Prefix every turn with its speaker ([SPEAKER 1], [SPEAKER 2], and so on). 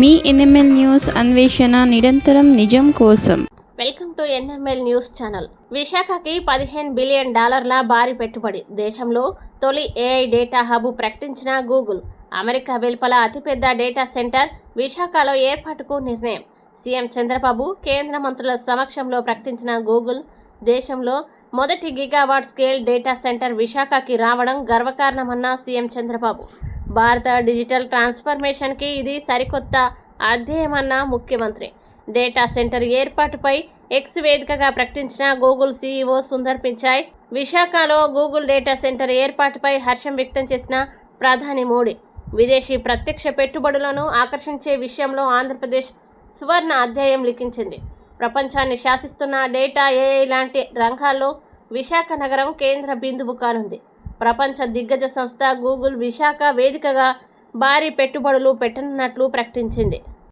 [SPEAKER 1] మీ NML news అన్వేషణ నిరంతరం నిజం కోసం.
[SPEAKER 2] Welcome to NML news channel. విశాఖకి పదిహేను బిలియన్ డాలర్ల భారీ పెట్టుబడి. దేశంలో తొలి ఏఐ డేటా హబ్ ప్రకటించిన గూగుల్. అమెరికా వెలుపల అతిపెద్ద డేటా సెంటర్ విశాఖలో ఏర్పాటుకు నిర్ణయం. సీఎం చంద్రబాబు కేంద్ర మంత్రుల సమక్షంలో ప్రకటించిన గూగుల్ దేశంలో మొదటి గిగావాట్ స్కేల్ డేటా సెంటర్ విశాఖకి రావడం గర్వకారణమన్న సీఎం చంద్రబాబు. భారత డిజిటల్ ట్రాన్స్ఫర్మేషన్కి ఇది సరికొత్త అధ్యయమన్న ముఖ్యమంత్రి. డేటా సెంటర్ ఏర్పాటుపై ఎక్స్ వేదికగా ప్రకటించిన గూగుల్ సీఈఓ సుందర్ పిచాయ్ విశాఖలో గూగుల్ డేటా సెంటర్ ఏర్పాటుపై హర్షం వ్యక్తం చేసిన ప్రధాని మోడీ. విదేశీ ప్రత్యక్ష పెట్టుబడులను ఆకర్షించే విషయంలో ఆంధ్రప్రదేశ్ సువర్ణ అధ్యాయం లిఖించింది. ప్రపంచాన్ని శాసిస్తున్న డేటా ఏఐ లాంటి రంగాల్లో విశాఖ నగరం కేంద్ర బిందువు కానుంది. ప్రపంచ దిగ్గజ సంస్థ గూగుల్ విశాఖ వేదికగా భారీ పెట్టుబడులు పెట్టనున్నట్లు ప్రకటించింది.